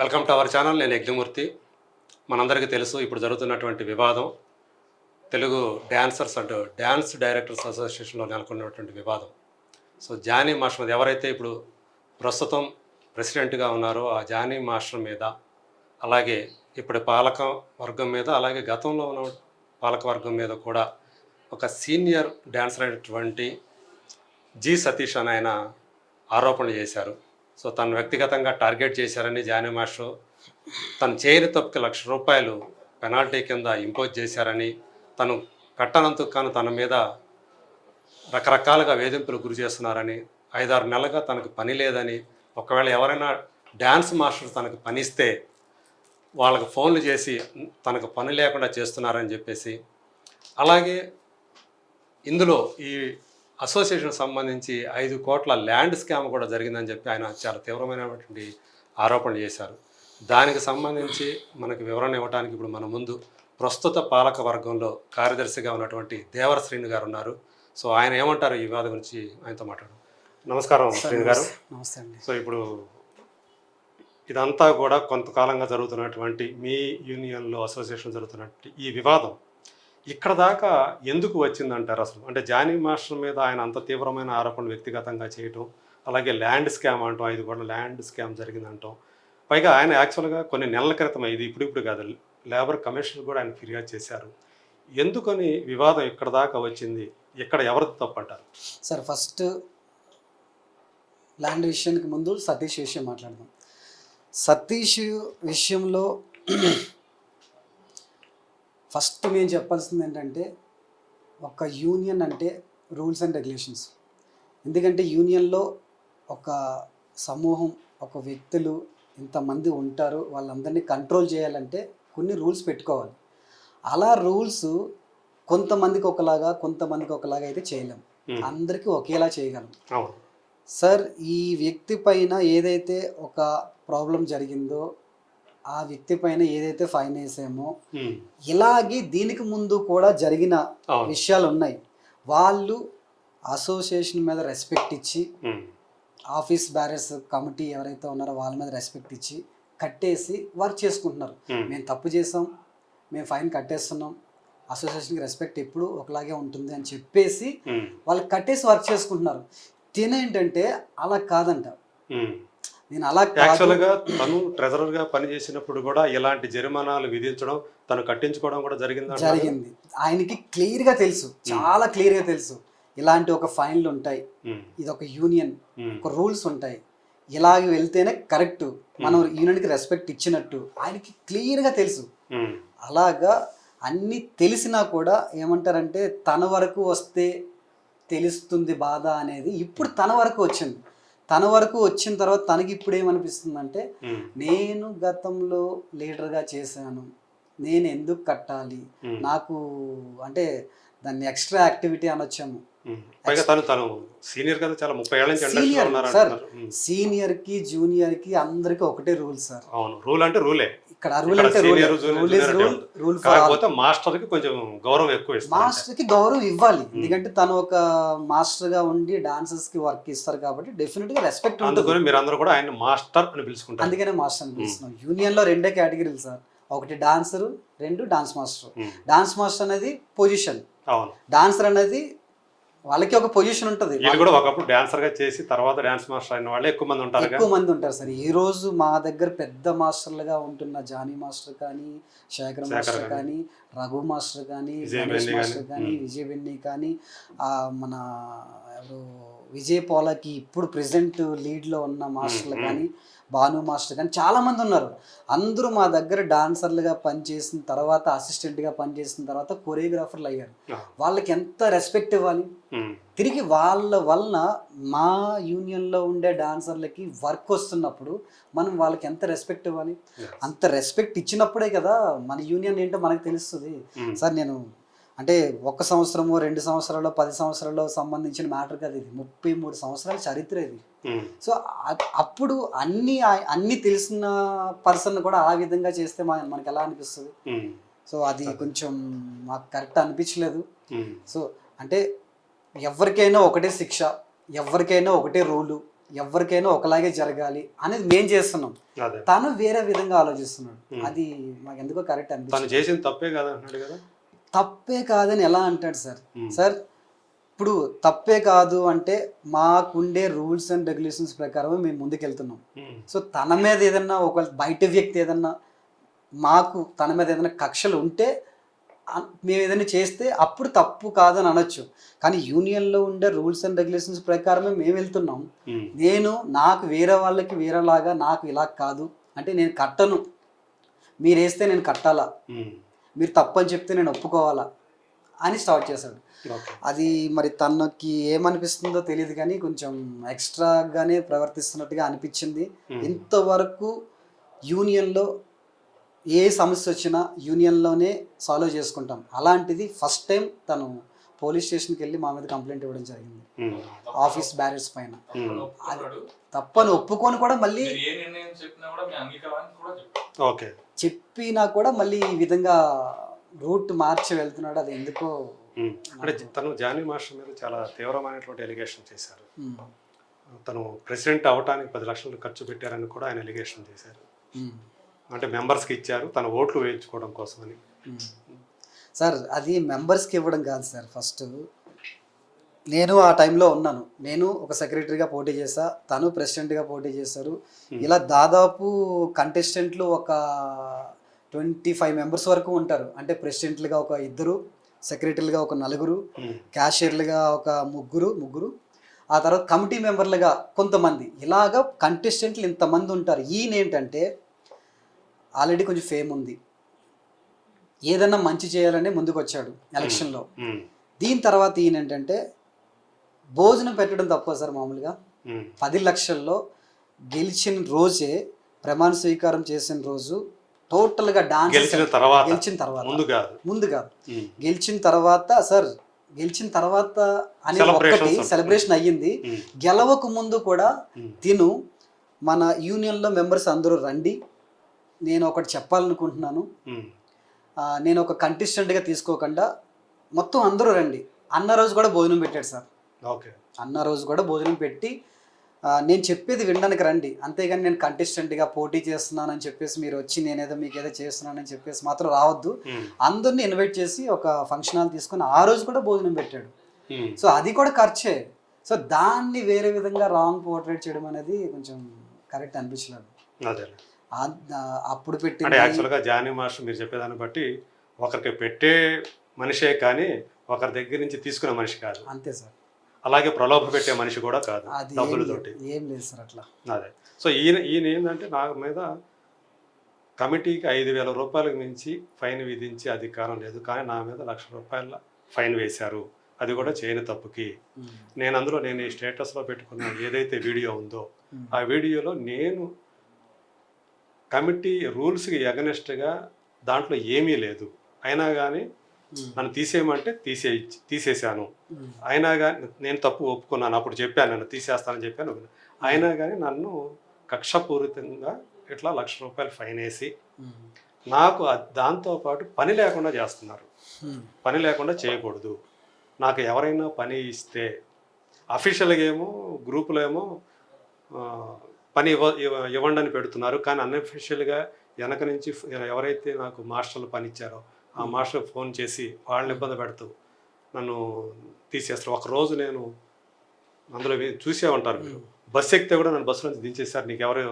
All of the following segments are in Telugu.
Welcome to our channel. నేను యజ్ఞమూర్తి. మనందరికీ తెలుసు ఇప్పుడు జరుగుతున్నటువంటి వివాదం. Telugu dancers and dance directors అసోసియేషన్లో నెలకొన్నటువంటి వివాదం. సో జానీ మాస్టర్ ఎవరైతే ఇప్పుడు ప్రస్తుతం ప్రెసిడెంట్గా ఉన్నారో ఆ జానీ మాస్టర్ మీద అలాగే ఇప్పుడు పాలక వర్గం మీద అలాగే గతంలో ఉన్న పాలక వర్గం మీద కూడా ఒక సీనియర్ డ్యాన్సర్ అయినటువంటి జి సతీష్ అని ఆయన ఆరోపణ చేశారు. సో తను వ్యక్తిగతంగా టార్గెట్ చేశారని జానీ మాస్టర్. తను చేయని తప్పుకి లక్ష రూపాయలు పెనాల్టీ కింద ఇంపోజ్ చేశారని తను కట్టనందుకు కాను తన మీద రకరకాలుగా వేధింపులు గురి చేస్తున్నారని ఐదారు నెలలుగా తనకు పని లేదని ఒకవేళ ఎవరైనా డ్యాన్స్ మాస్టర్ తనకు పనిస్తే వాళ్ళకు ఫోన్లు చేసి తనకు పని లేకుండా చేస్తున్నారని చెప్పేసి అలాగే ఇందులో ఈ అసోసియేషన్ సంబంధించి ఐదు కోట్ల ల్యాండ్ స్కామ్ కూడా జరిగిందని చెప్పి ఆయన చాలా తీవ్రమైనటువంటి ఆరోపణలు చేశారు. దానికి సంబంధించి మనకి వివరణ ఇవ్వడానికి ఇప్పుడు మన ముందు ప్రస్తుత పాలక వర్గంలో కార్యదర్శిగా ఉన్నటువంటి దేవర శ్రీను గారు ఉన్నారు. సో ఆయన ఏమంటారు ఈ వివాదం గురించి? ఆయనతో మాట్లాడు నమస్కారం శ్రీను గారు. నమస్తే అండి. సో ఇప్పుడు ఇదంతా కూడా కొంతకాలంగా జరుగుతున్నటువంటి మీ యూనియన్లో అసోసియేషన్ జరుగుతున్నటువంటి ఈ వివాదం ఇక్కడ దాకా ఎందుకు వచ్చిందంటారు అసలు? అంటే జానీ మాస్టర్ మీద ఆయన అంత తీవ్రమైన ఆరోపణలు వ్యక్తిగతంగా చేయటం అలాగే ల్యాండ్ స్కామ్ అంటాం ఐదు కూడా ల్యాండ్ స్కామ్ జరిగిందంటాం. పైగా ఆయన యాక్చువల్గా కొన్ని నెలల క్రితం ఇది ఇప్పుడు ఇప్పుడు కాదు లేబర్ కమిషన్ కూడా ఆయన ఫిర్యాదు చేశారు. ఎందుకని వివాదం ఇక్కడ దాకా వచ్చింది? ఇక్కడ ఎవరిది తప్పు అంటారు సార్ ఫస్ట్ ల్యాండ్ విషయానికి ముందు సతీష్ విషయం మాట్లాడదాం. సతీష్ విషయంలో ఫస్ట్ మేము చెప్పాల్సింది ఏంటంటే ఒక యూనియన్ అంటే రూల్స్ అండ్ రెగ్యులేషన్స్. ఎందుకంటే యూనియన్లో ఒక సమూహం ఒక వ్యక్తులు ఇంతమంది ఉంటారు వాళ్ళందరినీ కంట్రోల్ చేయాలంటే కొన్ని రూల్స్ పెట్టుకోవాలి. అలా రూల్స్ కొంతమందికి ఒకలాగా కొంతమందికి ఒకలాగా అయితే చేయలేం. అందరికీ ఒకేలా చేయగలం. సార్ ఈ వ్యక్తి పైన ఏదైతే ఒక ప్రాబ్లం జరిగిందో ఆ వ్యక్తి పైన ఏదైతే ఫైన్ వేసామో. ఇలాగే దీనికి ముందు కూడా జరిగిన విషయాలు ఉన్నాయి వాళ్ళు అసోసియేషన్ మీద రెస్పెక్ట్ ఇచ్చి. ఆఫీస్ బ్యారర్స్ కమిటీ ఎవరైతే ఉన్నారో వాళ్ళ మీద రెస్పెక్ట్ ఇచ్చి కట్టేసి వర్క్ చేసుకుంటున్నారు. మేము తప్పు చేసాం మేము ఫైన్ కట్టేస్తున్నాం అసోసియేషన్కి రెస్పెక్ట్ ఎప్పుడు ఒకలాగే ఉంటుంది అని చెప్పేసి. వాళ్ళు కట్టేసి వర్క్ చేసుకుంటున్నారు తినేంటంటే అలా కాదంట. నేను అలా యాక్చువల్గా తను ట్రెజరర్గా పనిచేసినప్పుడు కూడా ఇలాంటి జరిమానాలు విధించడం తను కట్టించుకోవడం కూడా జరిగింది జరిగింది. ఆయనకి క్లియర్గా తెలుసు చాలా క్లియర్గా తెలుసు. ఇలాంటి ఒక ఫైన్లు ఉంటాయి. ఇది ఒక యూనియన్ ఒక రూల్స్ ఉంటాయి. ఇలాగ వెళ్తేనే కరెక్ట్. మనం యూనియన్కి రెస్పెక్ట్ ఇచ్చినట్టు. ఆయనకి క్లియర్గా తెలుసు అలాగా అన్ని తెలిసినా కూడా ఏమంటారంటే తన వరకు వస్తే తెలుస్తుంది బాధ అనేది ఇప్పుడు తన వరకు వచ్చింది. తన వరకు వచ్చిన తర్వాత తనకి ఇప్పుడు ఏమనిపిస్తుందంటే నేను గతంలో లీడర్గా చేశాను. నేను ఎందుకు కట్టాలి? నాకు అంటే దాన్ని ఎక్స్ట్రా యాక్టివిటీ అనొచ్చాము. సీనియర్ కదా చాలా ముప్పై ఏళ్ళ నుంచి ఇండస్ట్రీలో సీనియర్కి జూనియర్కి అందరికి ఒకటే రూల్ సార్. అవును. రూల్ అంటే రూలే. ఇక్కడ రూల్ అంటే రూల్ ఇస్ రూల్ రూల్ కాకపోతే మాస్టర్కి కొంచెం గౌరవం ఎక్కువ ఇస్తారు. మాస్టర్కి గౌరవం ఇవ్వాలి. ఎందుకంటే తను ఒక మాస్టర్గా ఉండి డాన్సర్స్కి వర్క్ ఇస్తారు కాబట్టి డెఫినెట్గా రెస్పెక్ట్ ఉంటుంది. అందుకని మీరు అందరూ కూడా ఆయన మాస్టర్ అని పిలుచుకుంటారు. అందుకనే మాస్టర్ అని పిలుస్తున్నాం. యూనియన్లో రెండే కేటగిరీలు సార్. ఒకటి డాన్సర్ రెండు డాన్స్ మాస్టర్. ఉమ్. డాన్స్ మాస్టర్ అనేది పొజిషన్. డాన్సర్ అనేది వాళ్ళకి ఒక పొజిషన్ ఉంటుంది. వీళ్ళు కూడా ఒకప్పుడు డాన్సర్గా చేసి తర్వాత డాన్స్ మాస్టర్ అయిన వాళ్ళు ఎక్కువ మంది ఉంటారు ఎక్కువ మంది ఉంటారు సార్. ఈ రోజు మా దగ్గర పెద్ద మాస్టర్లుగా ఉంటున్న జానీ మాస్టర్ కానీ శేఖర్ మాస్టర్ కానీ రఘు మాస్టర్ కానీ గణేష్ మాస్టర్ కానీ, విజయ్ బెన్ని కానీ ఆ, మన ఎవరు విజయ్ పోలకి ఇప్పుడు ప్రెసెంట్ లీడ్లో ఉన్న మాస్టర్లు. కానీ భాను మాస్టర్ కానీ చాలా మంది ఉన్నారు అందరూ మా దగ్గర డాన్సర్లుగా పనిచేసిన తర్వాత అసిస్టెంట్గా పనిచేసిన తర్వాత కొరియోగ్రాఫర్లు అయ్యారు వాళ్ళకి ఎంత రెస్పెక్ట్ ఇవ్వాలి. తిరిగి వాళ్ళ వలన మా యూనియన్లో ఉండే డాన్సర్లకి వర్క్ వస్తున్నప్పుడు మనం వాళ్ళకి ఎంత రెస్పెక్ట్ ఇవ్వాలి. అంత రెస్పెక్ట్ ఇచ్చినప్పుడే కదా మన యూనియన్ ఏంటో మనకు తెలుస్తుంది. సార్ నేను అంటే ఒక సంవత్సరము రెండు సంవత్సరాలు పది సంవత్సరాల్లో సంబంధించిన మ్యాటర్ కదా ఇది. ముప్పై మూడు సంవత్సరాల చరిత్ర ఇది. సో అప్పుడు అన్ని అన్ని తెలిసిన పర్సన్ కూడా ఆ విధంగా చేస్తే మన- మనకి ఎలా అనిపిస్తుంది. సో అది కొంచెం మాకు కరెక్ట్ అనిపించలేదు. సో అంటే ఎవరికైనా ఒకటే శిక్ష ఎవరికైనా ఒకటే రూలు ఎవరికైనా ఒకలాగే జరగాలి అనేది మేం చేస్తున్నాం. తను వేరే విధంగా ఆలోచిస్తున్నాడు. అది మాకు ఎందుకో కరెక్ట్ అనిపిస్తుంది చేసిన తప్పే కదా అంటున్నాడు కదా? తప్పే కాదని ఎలా అంటాడు సార్. సార్ ఇప్పుడు తప్పే కాదు అంటే మాకుండే రూల్స్ అండ్ రెగ్యులేషన్స్ ప్రకారం మేము ముందుకెళ్తున్నాం. సో తన మీద ఏదన్నా ఒక బయట వ్యక్తి ఏదన్నా మాకు తన మీద ఏదైనా కక్షలు ఉంటే మేము ఏదైనా చేస్తే అప్పుడు తప్పు కాదని అనొచ్చు. కానీ యూనియన్లో ఉండే రూల్స్ అండ్ రెగ్యులేషన్స్ ప్రకారమే మేము వెళ్తున్నాం. నేను నాకు వేరే వాళ్ళకి వేరేలాగా నాకు ఇలా కాదు. అంటే నేను కట్టను. మీరు వేస్తే నేను కట్టాలా? మీరు తప్పని చెప్తే నేను ఒప్పుకోవాలా అని స్టార్ట్ చేశాడు. అది మరి తనకి ఏమనిపిస్తుందో తెలియదు కానీ కొంచెం ఎక్స్ట్రాగానే ప్రవర్తిస్తున్నట్టుగా అనిపించింది. ఇంతవరకు యూనియన్లో ఏ సమస్య వచ్చినా యూనియన్లోనే సాల్వ్ చేసుకుంటాం. అలాంటిది ఫస్ట్ టైం తను పోలీస్ స్టేషన్కి వెళ్ళి మా మీద కంప్లైంట్ ఇవ్వడం జరిగింది. ఆఫీస్ బ్యారెట్స్ పైన. తప్పని ఒప్పుకొని కూడా మళ్ళీ మీరు ఏ నిర్ణయం చెప్పినా కూడా మీ అంగీకారాన్ని కూడా చెప్పారు. ఓకే. చెప్పినా కూడా మళ్ళీ ఈ విధంగా రూట్ మార్చి వెళ్తున్నాడు అది ఎందుకో అంటే తను జానీ మాస్టర్ మీద చాలా తీవ్రమైనటువంటి ఎలిగేషన్ చేశారు. తను ప్రెసిడెంట్ అవడానికి పది లక్షలు ఖర్చు పెట్టారని కూడా ఆయన ఎలిగేషన్ చేశారు. అంటే మెంబర్స్కి ఇచ్చారు తన ఓట్లు వేయించుకోవడం కోసమని. సార్ అది మెంబర్స్కి ఇవ్వడం కాదు సార్ ఫస్ట్ నేను ఆ టైంలో ఉన్నాను. నేను ఒక సెక్రటరీగా పోటీ చేశా తను ప్రెసిడెంట్గా పోటీ చేశారు ఇలా దాదాపు కంటెస్టెంట్లు ఒక ట్వంటీ ఫైవ్ మెంబర్స్ వరకు ఉంటారు. అంటే ప్రెసిడెంట్లుగా ఒక ఇద్దరు సెక్రటరీలుగా ఒక నలుగురు క్యాషియర్లుగా ఒక ముగ్గురు ముగ్గురు. ఆ తర్వాత కమిటీ మెంబర్లుగా కొంతమంది. ఇలాగా కంటెస్టెంట్లు ఇంతమంది ఉంటారు. ఈయన ఏంటంటే ఆల్రెడీ కొంచెం ఫేమ్ ఉంది. ఏదన్నా మంచి చేయాలని ముందుకు వచ్చాడు ఎలక్షన్లో. దీని తర్వాత ఈయన ఏంటంటే భోజనం పెట్టడం తప్ప సార్ మామూలుగా. పది లక్షల్లో గెలిచిన రోజే ప్రమాణ స్వీకారం చేసిన రోజు టోటల్గా డాన్స్ గెలిచిన తర్వాత. గెలిచిన తర్వాత. ముందు కాదు. ముందు కాదు. గెలిచిన తర్వాత సార్ గెలిచిన తర్వాత అనే ఒక్కటి. సెలబ్రేషన్ అయ్యింది. గెలవక ముందు కూడా తిను మన యూనియన్లో మెంబర్స్ అందరూ రండి. నేను ఒకటి చెప్పాలనుకుంటున్నాను. నేను ఒక కంటెస్టెంట్గా తీసుకోకుండా మొత్తం అందరూ రండి. అన్న రోజు కూడా భోజనం పెట్టాడు సార్. ఓకే. అన్న రోజు కూడా భోజనం పెట్టి నేను చెప్పేది వినడానికి రండి. అంతేగాని నేను కంటెస్టెంట్గా పోటీ చేస్తున్నానని చెప్పేసి మీరు వచ్చి నేనేదో మీకు ఏదో చేస్తున్నానని చెప్పేసి మాత్రం రావద్దు. అందరిని ఇన్వైట్ చేసి ఒక ఫంక్షన్ హాల్ తీసుకొని ఆ రోజు కూడా భోజనం పెట్టాడు. సో అది కూడా ఖర్చే. సో దాన్ని వేరే విధంగా రాంగ్ పోర్ట్రేట్ చేయడం అనేది కొంచెం కరెక్ట్ అనిపించలేదు. అప్పుడు అంటే పెట్టింది యాక్చువల్గా జానీ మాస్టర్ మీరు చెప్పేదాన్ని బట్టి ఒకరికి పెట్టే మనిషే కానీ ఒకరి దగ్గర నుంచి తీసుకునే మనిషి కాదు. అంతే సార్. అలాగే ప్రలోభ పెట్టే మనిషి కూడా కాదు డబ్బులతోటి. ఏం లేదు సార్ అట్లా. అదే. సో ఈయన ఈయన ఏంటంటే నా మీద కమిటీకి ఐదు వేల రూపాయలకు మించి ఫైన్ విధించే అధికారం లేదు. కానీ నా మీద లక్ష రూపాయల ఫైన్ వేశారు. అది కూడా చేయని తప్పుకి. నేను అందులో నేను ఈ స్టేటస్లో పెట్టుకున్న ఏదైతే వీడియో ఉందో ఆ వీడియోలో నేను కమిటీ రూల్స్కి ఎగనెస్ట్గా దాంట్లో ఏమీ లేదు. అయినా కానీ నన్ను తీసేయమంటే తీసే తీసేశాను. అయినా కానీ నేను తప్పు ఒప్పుకున్నాను. అప్పుడు చెప్పాను నన్ను తీసేస్తానని చెప్పాను. అయినా కానీ నన్ను కక్షపూరితంగా ఇట్లా లక్ష రూపాయలు ఫైన్ వేసి నాకు దాంతోపాటు పని లేకుండా చేస్తున్నారు. పని లేకుండా చేయకూడదు. నాకు ఎవరైనా పని ఇస్తే అఫీషియల్గా ఏమో గ్రూపులో ఏమో పని ఇవ్వ ఇవ్వ- ఇవ్వండి అని పెడుతున్నారు. కానీ అన్అఫీషియల్గా వెనక నుంచి ఎవరైతే నాకు మాస్టర్లు పని ఇచ్చారో ఆ మాస్టర్ ఫోన్ చేసి వాళ్ళని ఇబ్బంది పెడుతూ నన్ను తీసేస్తారు. ఒక రోజు నేను అందులో చూసే ఉంటారు మీరు. బస్సు ఎక్కితే కూడా నన్ను బస్సు నుంచి దించేస్తారు నీకు ఎవరు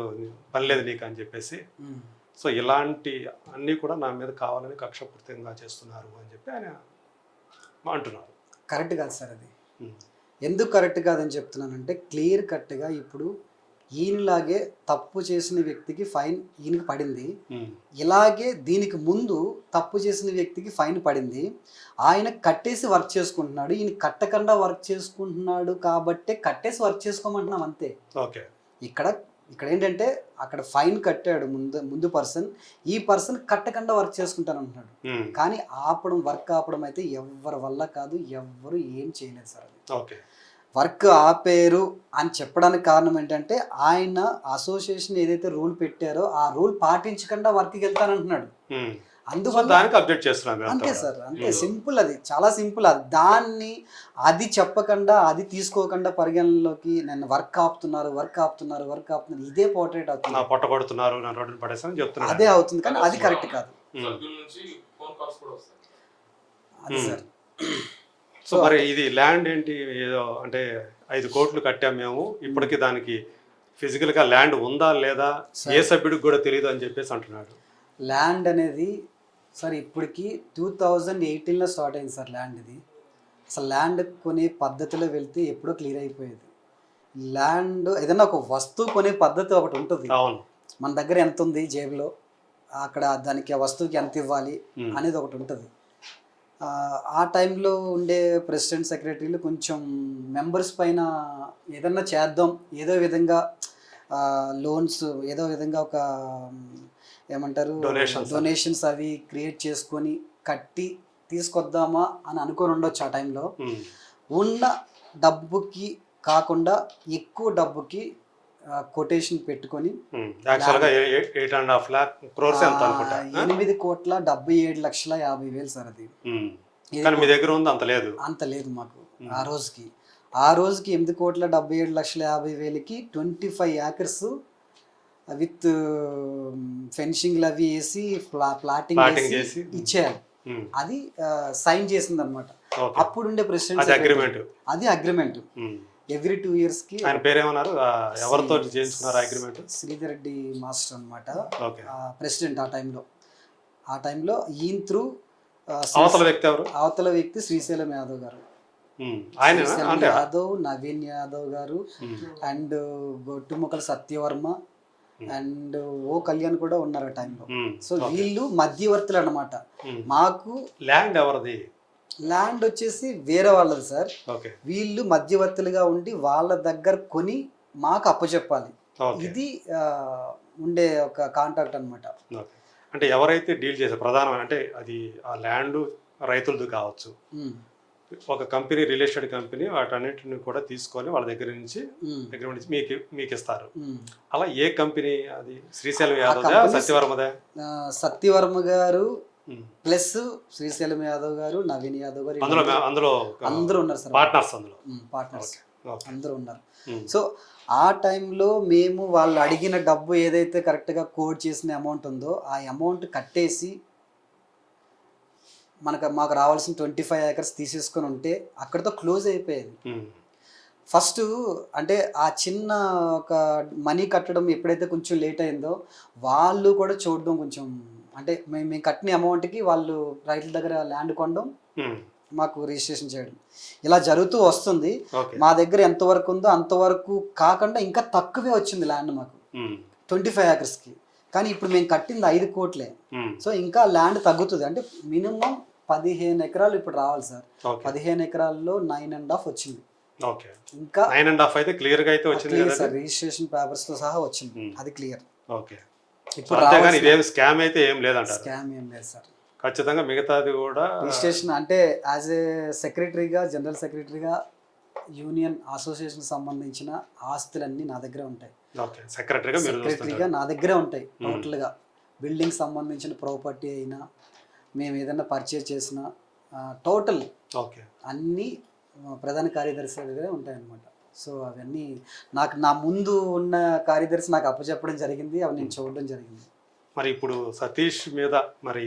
పని లేదు నీకు అని చెప్పేసి. సో ఇలాంటి అన్నీ కూడా నా మీద కావాలని కక్షపూర్తిగా చేస్తున్నారు అని చెప్పి ఆయన అంటున్నారు. కరెక్ట్ కాదు సార్ అది. ఎందుకు కరెక్ట్ కాదని చెప్తున్నానంటే క్లియర్ కట్గా ఇప్పుడు ఈయనలాగే తప్పు చేసిన వ్యక్తికి ఫైన్ ఈయనకి పడింది. ఇలాగే దీనికి ముందు తప్పు చేసిన వ్యక్తికి ఫైన్ పడింది. ఆయన కట్టేసి వర్క్ చేసుకుంటున్నాడు. ఈయన కట్టకుండా వర్క్ చేసుకుంటున్నాడు కాబట్టే కట్టేసి వర్క్ చేసుకోమంటున్నాం అంతే. ఓకే. ఇక్కడ ఇక్కడ ఏంటంటే అక్కడ ఫైన్ కట్టాడు ముందు ముందు పర్సన్. ఈ పర్సన్ కట్టకుండా వర్క్ చేసుకుంటాను అంటున్నాడు. కానీ ఆపడం వర్క్ ఆపడం అయితే ఎవరి వల్ల కాదు ఎవ్వరు ఏం చేయలేదు సార్ ఓకే. వర్క్ ఆపేరు అని చెప్పడానికి కారణం ఏంటంటే ఆయన అసోసియేషన్ ఏదైతే రూల్ పెట్టారో ఆ రూల్ పాటించకుండా వర్క్కి వెళ్తానంటున్నాడు అందువల్ల దానికి అప్డేట్ చేస్తున్నాం మీరు అంతే అంతా సార్ అంతే. సింపుల్ అది చాలా సింపుల్ అది. దాన్ని అది చెప్పకుండా అది తీసుకోకుండా పరిగణనలోకి నన్ను వర్క్ ఆపుతున్నారు వర్క్ ఆపుతున్నారు వర్క్ ఆపుతున్నారు. ఇదే పోర్ట్రేట్ అవుతుంది. పొట్ట కొడుతున్నారు నా రోడ్డుని పడేస్తాను చెప్తున్నారు. అదే అవుతుంది కానీ అది కరెక్ట్ కాదు. సభ్యుల నుంచి ఫోన్ కాల్స్ కూడా వస్తాయి. అది. సార్. సో మరి ఇది ల్యాండ్ ఏంటి? ఏదో అంటే ఐదు కోట్లు కట్టాం మేము. ఇప్పటికి దానికి ఫిజికల్గా ల్యాండ్ ఉందా లేదా? ఏ సభ్యుడికి కూడా తెలియదు అని చెప్పేసి అంటున్నాడు. ల్యాండ్ అనేది సార్ ఇప్పటికి టూ థౌజండ్ ఎయిటీన్లో స్టార్ట్ అయింది సార్ ల్యాండ్ ఇది. అసలు ల్యాండ్ కొనే పద్ధతిలో వెళ్తే ఎప్పుడో క్లియర్ అయిపోయేది. ల్యాండ్ ఏదైనా ఒక వస్తువు కొనే పద్ధతి ఒకటి ఉంటుంది. అవును. మన దగ్గర ఎంత ఉంది జేబులో? అక్కడ దానికి ఆ వస్తువుకి ఎంత ఇవ్వాలి Hmm. అనేది ఒకటి ఉంటుంది. ఆ, టైంలో ఉండే ప్రెసిడెంట్ సెక్రటరీలు కొంచెం మెంబర్స్ పైన ఏదన్నా చేద్దాం ఏదో విధంగా లోన్స్ ఏదో విధంగా ఒక ఏమంటారు. డొనేషన్స్ అవి క్రియేట్ చేసుకొని కట్టి తీసుకొద్దామా అని అనుకొని ఉండొచ్చు ఆ టైంలో. ఉన్న డబ్బుకి కాకుండా ఎక్కువ డబ్బుకి కొటేషన్ పెట్టుకొని ఎనిమిది కోట్ల డెబ్బై ఏడు లక్షల యాభై వేలు సార్ అది. మీ దగ్గర ఉంది అంత లేదు. అంత లేదు మాకు ఆ రోజుకి. ఆ రోజుకి ఎనిమిది కోట్ల డెబ్బై ఏడు లక్షల యాభై వేలకి ట్వంటీ ఫైవ్ యాకర్స్ విత్ ఫెన్సింగ్లు అవి వేసి ప్లాటింగ్ చేసి. ఉమ్. అది సైన్ చేసింది అనమాట అప్పుడుండే ప్రెసిడెంట్ అగ్రిమెంట్ అది అగ్రిమెంట్ ఎవ్రీ టూ ఇయర్స్కి ఆయన పేరేమన్నారు? ఎవరితో చేయించుకున్నారు అగ్రిమెంట్ శ్రీధర్ రెడ్డి మాస్టర్ అనమాట ప్రెసిడెంట్ ఆ టైంలో. ఆ టైంలో ఈయన త్రూ అవతల వ్యక్తి ఎవరు? అవతల వ్యక్తి శ్రీశైలం యాదవ్ గారు. అంటే యాదవ్ నవీన్ యాదవ్ గారు. And Gottumukkala Satyavarma and O Kalyan కూడా ఉన్నారు ఆ టైంలో. సో వీళ్ళు మధ్యవర్తులు అన్నమాట. ఉమ్. మాకు ల్యాండ్ ఎవరిది? ల్యాండ్ వచ్చేసి వేరే వాళ్ళది సార్. ఓకే. వీళ్ళు మధ్యవర్తులుగా ఉండి వాళ్ళ దగ్గర కొని మాకు అప్పచెప్పాలి. ఇది ఉండే ఒక కాంట్రాక్ట్ అన్నమాట. ఓకే. అంటే ఎవరైతే డీల్ చేశారు ప్రధానమైన అంటే అది ఆ ల్యాండ్ రైతులది కావచ్చు. ఒక కంపెనీ రియల్ ఎస్టేట్ కంపెనీ వాటన్నిటిని కూడా తీసుకొని వాళ్ళ దగ్గర నుంచి దగ్గర నుంచి మీకు మీకు ఇస్తారు. అలా ఏ కంపెనీ అది? శ్రీశైలం యాదవ్ సత్యవర్మదే? సత్యవర్మ గారు. ప్లస్ శ్రీశైలం యాదవ్ గారు నవీన్ యాదవ్ గారు అందులో అందరూ ఉన్నారు సార్. పార్ట్నర్స్ అందులో. పార్ట్నర్స్. అందరూ ఉన్నారు. సో ఆ టైంలో మేము వాళ్ళు అడిగిన డబ్బు ఏదైతే కరెక్ట్గా కోడ్ చేసిన అమౌంట్ ఉందో ఆ అమౌంట్ కట్టేసి మనకు మాకు రావాల్సిన ట్వంటీ ఫైవ్ ఏకర్స్ తీసేసుకొని ఉంటే అక్కడితో క్లోజ్ అయిపోయేది. ఫస్ట్ అంటే ఆ చిన్న ఒక మనీ కట్టడం ఎప్పుడైతే కొంచెం లేట్ అయిందో వాళ్ళు కూడా చూడడం కొంచెం అంటే మేము మేము కట్టిన అమౌంట్కి వాళ్ళు రైతుల దగ్గర ల్యాండ్ కొనడం. మాకు రిజిస్ట్రేషన్ చేయడం. ఇలా జరుగుతూ వస్తుంది. మా దగ్గర ఎంతవరకు ఉందో అంతవరకు కాకుండా ఇంకా తక్కువే వచ్చింది ల్యాండ్ మాకు. ట్వంటీ ఫైవ్ ఏకర్స్కి. కానీ ఇప్పుడు మేము కట్టింది ఐదు కోట్లే. సో ఇంకా ల్యాండ్ తగ్గుతుంది. అంటే మినిమం పదిహేను ఎకరాలు ఇప్పుడు రావాలి సార్. పదిహేను ఎకరాల్లో నైన్ అండ్ హాఫ్ వచ్చింది. ఇంకా నైన్ అండ్ హాఫ్ అయితే క్లియర్గా అయితే వచ్చింది సార్. రిజిస్ట్రేషన్ పేపర్స్తో సహా వచ్చింది. అది క్లియర్. ఓకే. అంతేగాని ఇదేం స్కామ్ అయితే ఏం లేదంటారు. స్కామ్ ఏం లేదు సార్. ఖచ్చితంగా మిగతాది కూడా రిజిస్ట్రేషన్ అంటే యాజ్ ఏ సెక్రటరీగా జనరల్ సెక్రటరీగా యూనియన్ అసోసియేషన్ సంబంధించిన ఆస్తులన్నీ నా దగ్గర ఉంటాయి. సెక్రటరీగా సెక్రటరీగా నా దగ్గరే ఉంటాయి. టోటల్గా. బిల్డింగ్ సంబంధించిన ప్రాపర్టీ అయినా మేము ఏదైనా పర్చేజ్ చేసిన టోటల్ ఓకే. అన్నీ ప్రధాన కార్యదర్శి దగ్గరే ఉంటాయి అన్నమాట సో అవన్నీ నాకు నా ముందు ఉన్న కార్యదర్శి నాకు అప్పచెప్పడం జరిగింది అవి నేను చూడడం జరిగింది. మరి ఇప్పుడు సతీష్ మీద మరి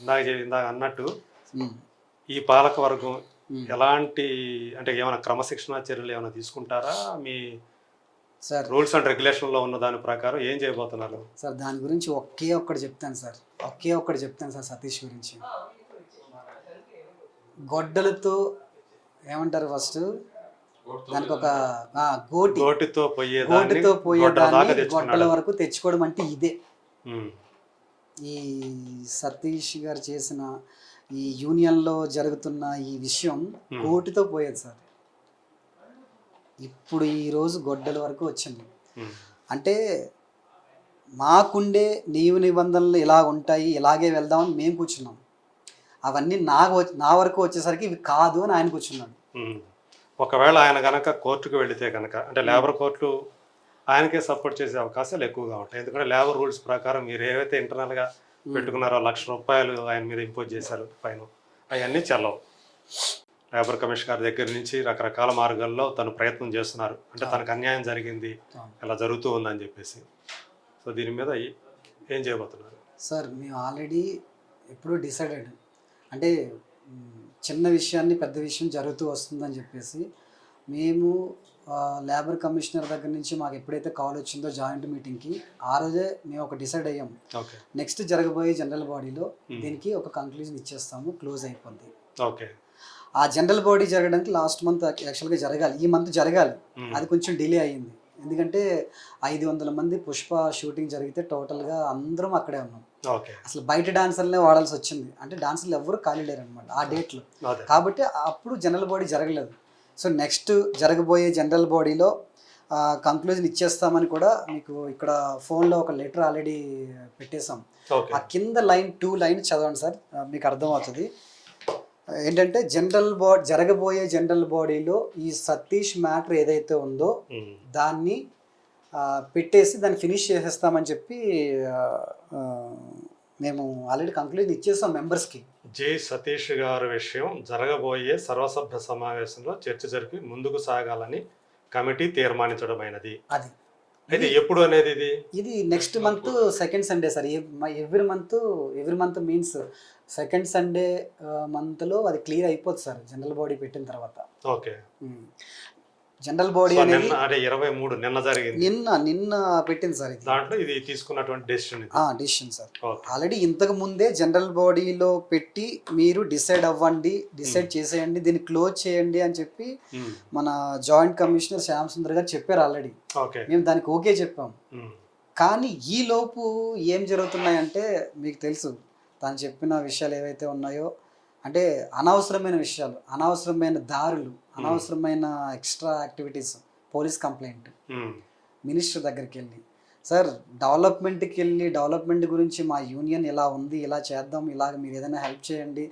ఇందాక అన్నట్టు ఈ పాలక వర్గం. ఎలాంటి అంటే ఏమైనా క్రమశిక్షణ చర్యలు ఏమైనా తీసుకుంటారా? మీ సార్ రూల్స్ అండ్ రెగ్యులేషన్లో ఉన్న దాని ప్రకారం ఏం చేయబోతున్నారు? సార్ దాని గురించి ఒకే ఒక్కటి చెప్తాను సార్. ఒకే ఒక్కటి చెప్తాను సార్ సతీష్ గురించి. గొడ్డలతో ఏమంటారు ఫస్ట్? దానికి ఒక గోటి. గోటితో పోయేదాన్ని గోటితో పోయేదాన్ని గొడ్డల వరకు తెచ్చుకోవడం అంటే ఇదే. ఈ సతీష్ గారు చేసిన ఈ యూనియన్లో జరుగుతున్న ఈ విషయం కోటితో పోయేది సార్. ఇప్పుడు ఈ రోజు గొడ్డల వరకు వచ్చింది. అంటే మాకుండే నీవు నిబంధనలు ఇలా ఉంటాయి ఇలాగే వెళ్దామని మేము కూర్చున్నాం. అవన్నీ నా వచ్చ- నా వరకు వచ్చేసరికి ఇవి కాదు అని ఆయన కూర్చున్నాడు. ఒకవేళ ఆయన కనుక కోర్టుకు వెళితే కనుక అంటే లేబర్ కోర్టు ఆయనకే సపోర్ట్ చేసే అవకాశాలు ఎక్కువగా ఉంటాయి. ఎందుకంటే లేబర్ రూల్స్ ప్రకారం మీరు ఏవైతే ఇంటర్నల్గా పెట్టుకున్నారో లక్ష రూపాయలు ఆయన మీద ఇంపోజ్ చేశారు ఫైన్ అవన్నీ చెల్లవు. లేబర్ కమిషన్ గారి దగ్గర నుంచి రకరకాల మార్గాల్లో తను ప్రయత్నం చేస్తున్నారు. అంటే తనకు అన్యాయం జరిగింది. ఇలా జరుగుతూ ఉందని చెప్పేసి. సో దీని మీద ఏ- చేయబోతున్నారు? సార్ మేము ఆల్రెడీ ఎప్పుడూ డిసైడెడ్. అంటే చిన్న విషయాన్ని పెద్ద విషయం జరుగుతూ వస్తుందని చెప్పేసి మేము లేబర్ కమిషనర్ దగ్గర నుంచి మాకు ఎప్పుడైతే కాల్ వచ్చిందో జాయింట్ మీటింగ్కి ఆ రోజే మేము ఒక డిసైడ్ అయ్యాం. నెక్స్ట్ జరగబోయే జనరల్ బాడీలో దీనికి ఒక కంక్లూజన్ ఇచ్చేస్తాము క్లోజ్ అయిపోద్ది. ఓకే. ఆ జనరల్ బాడీ జరగడానికి లాస్ట్ మంత్ యాక్చువల్గా జరగాలి ఈ మంత్ జరగాలి. మ్మ్. అది కొంచెం డిలే అయ్యింది. ఎందుకంటే ఐదు వందల మంది పుష్ప షూటింగ్ జరిగితే టోటల్గా అందరం అక్కడే ఉన్నాం. ఓకే. అసలు బయట డాన్సర్లనే వాడాల్సి వచ్చింది. అంటే డాన్సర్లు ఎవరు ఖాళీ లేరు అనమాట ఆ డేట్లో. కాబట్టి అప్పుడు జనరల్ బాడీ జరగలేదు. సో నెక్స్ట్ జరగబోయే జనరల్ బాడీలో కంక్లూజన్ ఇచ్చేస్తామని కూడా మీకు ఇక్కడ ఫోన్లో ఒక లెటర్ ఆల్రెడీ పెట్టేశాం. ఆ కింద లైన్ టూ లైన్ చదవండి సార్. మీకు అర్థమవుతుంది ఏంటంటే జనరల్ బాడీ జరగబోయే జనరల్ బాడీలో ఈ సతీష్ మ్యాటర్ ఏదైతే ఉందో. దాన్ని పెట్టేసి దాన్ని ఫినిష్ చేసేస్తామని చెప్పి మేము ఆల్రెడీ కంక్లూజన్ ఇచ్చేసాం మెంబర్స్కి. జే సతీష్ గారి విషయం జరగబోయే సర్వసభ్య సమావేశంలో చర్చ జరిపి ముందుకు సాగాలని కమిటీ తీర్మానించడమైనది. అది. అయితే ఎప్పుడు అనేది ఇది? ఇది next month second Sunday sir. Every month every month means second Sunday మంత్లో అది క్లియర్ అయిపోతుంది సార్ జనరల్ బాడీ పెట్టిన తర్వాత. ఓకే జనరల్ బాడీ అనేది నిన్న అంటే ఇరవై మూడు నిన్న జరిగింది. నిన్న నిన్న పెట్టింది సార్ దాంట్లో ఇది తీసుకున్నటువంటి డెసిషన్ డిసిషన్ సార్. ఆల్రెడీ ఇంతకు ముందే జనరల్ బాడీలో పెట్టి మీరు డిసైడ్ అవ్వండి డిసైడ్ చేసేయండి దీన్ని క్లోజ్ చేయండి అని చెప్పి. మన జాయింట్ కమిషనర్ శ్యామ్ సుందర్ గారు చెప్పారు ఆల్రెడీ. ఓకే. మేము దానికి ఓకే చెప్పాం. కానీ ఈ లోపు ఏం జరుగుతున్నాయంటే మీకు తెలుసు తాను చెప్పిన విషయాలు ఏవైతే ఉన్నాయో అంటే అనవసరమైన విషయాలు అనవసరమైన దారులు అనవసరమైన extra activities police complaint. Minister దగ్గరికి వెళ్ళి సార్ డెవలప్మెంట్కి వెళ్ళి డెవలప్మెంట్ గురించి మా యూనియన్ ఇలా ఉంది ఇలా చేద్దాం ఇలాగ మీరు ఏదైనా హెల్ప్ చేయండి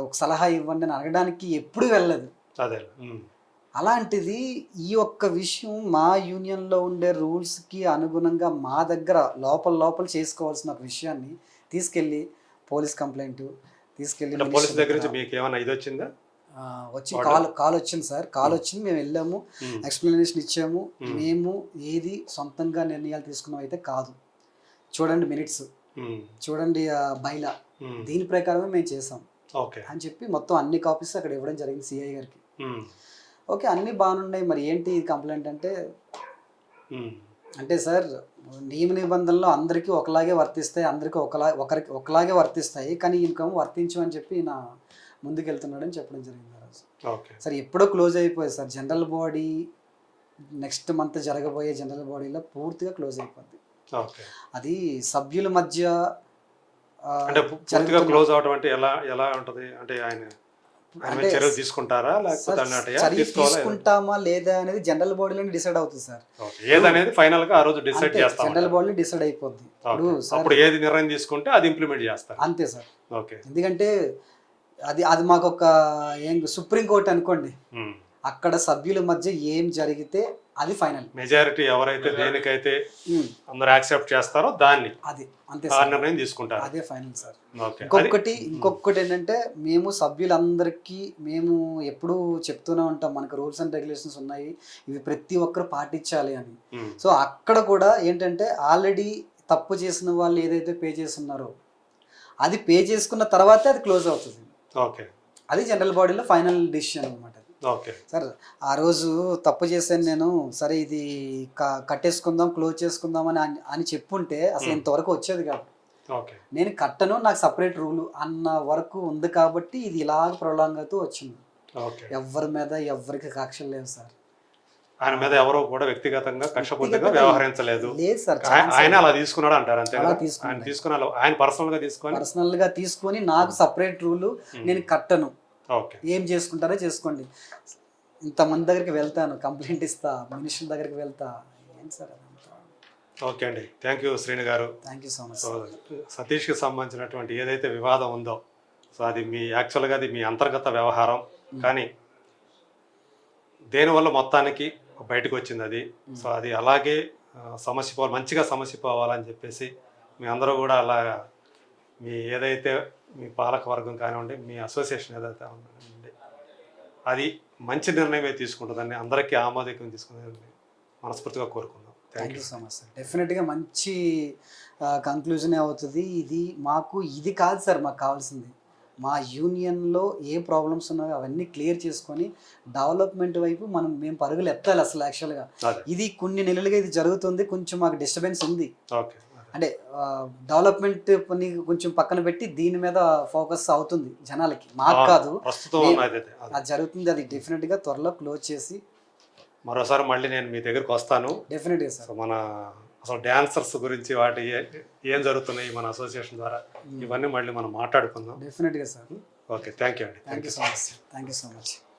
ఒక సలహా ఇవ్వండి అని అడగడానికి ఎప్పుడు వెళ్ళదు అదే. అలాంటిది ఈ ఒక్క విషయం మా యూనియన్లో ఉండే రూల్స్కి అనుగుణంగా మా దగ్గర లోపల లోపల చేసుకోవాల్సిన ఒక విషయాన్ని తీసుకెళ్ళి పోలీస్ కంప్లైంట్ తీసుకెళ్ళి పోలీస్ దగ్గర నుంచి మీకు ఏమైనా ఇది వచ్చిందా? వచ్చి కాల్ కాల్ వచ్చింది సార్. కాల్ వచ్చింది మేము వెళ్ళాము. ఎక్స్ప్లెనేషన్ ఇచ్చాము. Hmm. మేము ఏది సొంతంగా నిర్ణయాలు తీసుకున్నాం అయితే కాదు. చూడండి మినిట్స్. చూడండి బైలా. దీని ప్రకారమే మేము చేసాం. ఓకే అని చెప్పి మొత్తం అన్ని కాపీస్ అక్కడ ఇవ్వడం జరిగింది సిఐ గారికి. ఓకే అన్ని బాగున్నాయి. మరి ఏంటి కంప్లైంట్ అంటే. అంటే సార్ నియమ నిబంధనలు అందరికీ ఒకలాగే వర్తిస్తాయి అందరికీ ఒకలా ఒకరికి ఒకలాగే వర్తిస్తాయి కానీ ఈయనకేమో వర్తించమని చెప్పి నా ముందుకు వెళ్తున్నాడని చెప్పడం జరిగింది ఓకే. సార్ ఎప్పుడో క్లోజ్ అయిపోయింది sir. General body next month జరగబోయే జనరల్ బాడీలో పూర్తిగా క్లోజ్ అయిపోద్ది. అది సభ్యుల మధ్య అంటే పూర్తిగా క్లోజ్ అవడం అంటే ఎలా ఎలా ఉంటది? అంటే ఆయన చర్యలు తీసుకుంటారా? తీసుకుంటామా లేదా అనేది జనరల్ బాడీలోనే డిసైడ్ అవుతుంది సార్. ఏదనేది ఫైనల్గా ఆ రోజు డిసైడ్ చేస్తాం జనరల్ బాడీలో డిసైడ్ అయిపోద్ది. అప్పుడు ఏది నిర్ణయం తీసుకుంటే అది ఇంప్లిమెంట్ చేస్తారు. అంతే సార్. ఓకే. ఎందుకంటే అది అది మాకు ఒక ఏం సుప్రీం కోర్ట్ అనుకోండి. అక్కడ సభ్యుల మధ్య ఏం జరిగితే అది ఫైనల్. మెజారిటీ ఎవరైతే దేనికైతే అందరూ యాక్సెప్ట్ చేస్తారో దాన్ని అది అంతే ఆ సార్. నిర్ణయం తీసుకుంటారు. అదే ఫైనల్ సార్. ఇంకొకటి ఇంకొకటి ఏంటంటే మేము సభ్యులందరికీ మేము ఎప్పుడూ చెప్తూనే ఉంటాం మనకు రూల్స్ అండ్ రెగ్యులేషన్స్ ఉన్నాయి ఇవి ప్రతి ఒక్కరు పాటించాలి అని. సో అక్కడ కూడా ఏంటంటే ఆల్రెడీ తప్పు చేసిన వాళ్ళు ఏదైతే పే చేస్తున్నారో అది పే చేసుకున్న తర్వాతే అది క్లోజ్ అవుతుంది. ఓకే. అది జనరల్ బాడీలో ఫైనల్ డిసిషన్ అనమాట సార్ ఆ రోజు తప్పు చేశాను నేను. సరే ఇది కట్టేసుకుందాం క్లోజ్ చేసుకుందాం అని అని- చెప్పుంటే అసలు. ఇంతవరకు వచ్చేది కాదు. నేను కట్టను నాకు సపరేట్ రూల్ అన్న వరకు ఉంది కాబట్టి ఇది ఇలాగ ప్రొలాంగ్ అవుతూ వచ్చింది ఎవరి మీద ఎవరికి కక్షలు లేవు సార్. ఆయన మీద ఎవరో కూడా వ్యక్తిగతంగా కక్షపూర్తిగా వ్యవహరించలేదు. ఆయన అలా తీసుకున్నాడు అంటారు అంతే? తీసుకున్నాడు. ఆయన తీసుకున్న ఆయన పర్సనల్గా తీసుకొని? పర్సనల్గా తీసుకొని నాకు సపరేట్ రూల్ నేను కట్టను. ఏం చేసుకుంటారో చేసుకోండి. ఇంతమంది దగ్గరికి వెళ్తాను కంప్లైంట్ ఇస్తా మినిస్టర్ దగ్గరికి వెళ్తా ఏం సార్ ఓకే అండి. థ్యాంక్ యూ శ్రీని గారు. Thank you so much so సతీష్కి సంబంధించినటువంటి ఏదైతే వివాదం ఉందో సో అది మీ యాక్చువల్గా అది మీ అంతర్గత వ్యవహారం. కానీ దేనివల్ల మొత్తానికి బయటకు వచ్చింది అది? సో అది అలాగే సమస్య పోవాలి మంచిగా సమస్య పోవాలని చెప్పేసి మీ అందరూ కూడా అలా మీ ఏదైతే మీ పాలక వర్గం కానివ్వండి మీ అసోసియేషన్ ఏదైతే ఉందండి అది మంచి నిర్ణయమే తీసుకుంటుందని అందరికీ ఆమోదకం తీసుకుంటుందని మనస్ఫూర్తిగా కోరుకుందాం. Thank you so much sir డెఫినెట్గా మంచి కంక్లూజన్ అవుతుంది. ఇది మాకు ఇది కాదు సార్ మాకు కావాల్సింది. మా యూనియన్లో ఏ ప్రాబ్లమ్స్ ఉన్నాయో అవన్నీ క్లియర్ చేసుకొని డెవలప్మెంట్ వైపు మనం మేము పరుగులు ఎత్తాలి అసలు యాక్చువల్గా ఇది కొన్ని నెలలుగా ఇది జరుగుతుంది. కొంచెం మాకు డిస్టర్బెన్స్ ఉంది. ఓకే అంటే డెవలప్మెంట్ పని కొంచెం పక్కన పెట్టి దీని మీద ఫోకస్ అవుతుంది జనాలకి. మాకు కాదు. అదే. జరుగుతుంది. అది డెఫినెట్గా త్వరలో క్లోజ్ చేసి మరోసారి మళ్ళీ నేను మీ దగ్గరికి వస్తాను. డెఫినెట్గా సార్ మన అసలు డాన్సర్స్ గురించి వాటి ఏ- ఏం జరుగుతున్నాయి మన అసోసియేషన్ ద్వారా ఇవన్నీ మళ్ళీ మనం మాట్లాడుకుందాం. డెఫినెట్గా సార్ ఓకే థ్యాంక్ యూ అండి. Thank you so much thank you so much